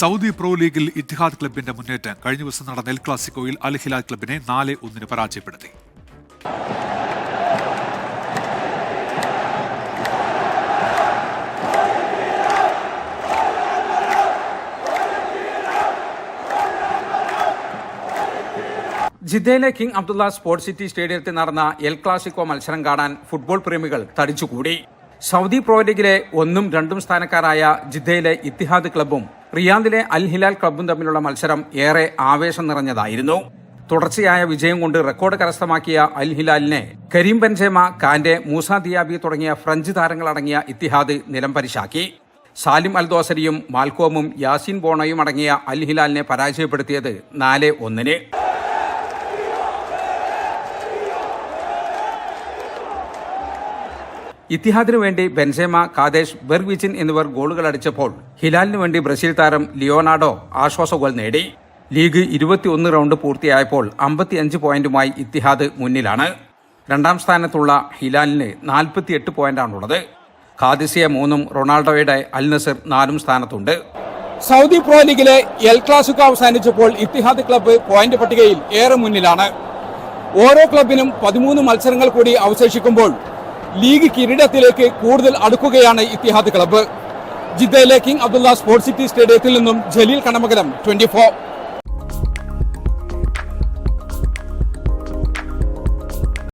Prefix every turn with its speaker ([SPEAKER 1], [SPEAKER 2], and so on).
[SPEAKER 1] Saudi pro ലീഗിൽ Ittihad ക്ലബിന്റെ മുന്നേറ്റം കഴിഞ്ഞ ദിവസം നടന്ന എൽ ക്ലാസിക്കോയിൽ അൽ ഹിലാൽ ക്ലബിനെ നാല് ഒന്നിന് പരാജയപ്പെടുത്തി.
[SPEAKER 2] ജിദ്ദയിലെ കിങ് അബ്ദുള്ള സ്പോർട്സ് സിറ്റി സ്റ്റേഡിയത്തിൽ നടന്ന എൽ ക്ലാസിക്കോ മത്സരം കാണാൻ ഫുട്ബോൾ പ്രേമികൾ തടിച്ചുകൂടി. സൗദി പ്രോ ലീഗിലെ ഒന്നും രണ്ടും സ്ഥാനക്കാരായ ജിദ്ദയിലെ ഇത്തിഹാദ് ക്ലബും റിയാദിലെ അൽ ഹിലാൽ ക്ലബും തമ്മിലുള്ള മത്സരം ഏറെ ആവേശം നിറഞ്ഞതായിരുന്നു. തുടർച്ചയായ വിജയം കൊണ്ട് റെക്കോർഡ് കരസ്ഥമാക്കിയ അൽ ഹിലാലിനെ Karim Benzema Kante Moussa Diaby തുടങ്ങിയ ഫ്രഞ്ച് താരങ്ങളടങ്ങിയ ഇത്തിഹാദ് നിലം പരിശാക്കി. സാലിം അൽ ദോസരിയും മാൽക്കോമും യാസിൻ ബോണയും അടങ്ങിയ അൽ ഹിലാലിനെ പരാജയപ്പെടുത്തിയത് നാല് ഒന്നിന്. ഇത്തിഹാദിനു വേണ്ടി ബെൻസേമ കാദേശ് ബെർഗ്വിച്ചിൻ എന്നിവർ ഗോളുകൾ അടിച്ചപ്പോൾ ഹിലാലിനു വേണ്ടി ബ്രസീൽ താരം ലിയോനാർഡോ ആശ്വാസ ഗോൾ നേടി. ലീഗ് ഇരുപത്തിയൊന്ന് റൗണ്ട് പൂർത്തിയായപ്പോൾ അമ്പത്തിയഞ്ച് പോയിന്റുമായി ഇത്തിഹാദ് മുന്നിലാണ്. രണ്ടാം സ്ഥാനത്തുള്ള ഹിലാലിന് നാൽപ്പത്തിയെട്ട് പോയിന്റാണുള്ളത്. ഖാദിസിയ മൂന്നും റൊണാൾഡോയുടെ അൽ നസർ നാലും സ്ഥാനത്തുണ്ട്.
[SPEAKER 3] സൗദി പ്രോ ലീഗിലെ എൽ ക്ലാസിക്കോ അവസാനിച്ചപ്പോൾ ഇത്തിഹാദ് ക്ലബ്ബ് പോയിന്റ് പട്ടികയിൽ ഏറെ മുന്നിലാണ്. ഓരോ ക്ലബിനും പതിമൂന്ന് മത്സരങ്ങൾ കൂടി അവശേഷിക്കുമ്പോൾ ലീഗ് കിരീടത്തിലേക്ക് കൂടുതൽ അടുക്കുകയാണ് ഇത്തിഹാദ് ക്ലബ്ബ്. ജിദ്ദയിലെ കിങ് അബ്ദുള്ള സ്പോർട്സ് സിറ്റി സ്റ്റേഡിയത്തിൽ നിന്നും ജലീൽ കണമകലം ട്വന്റി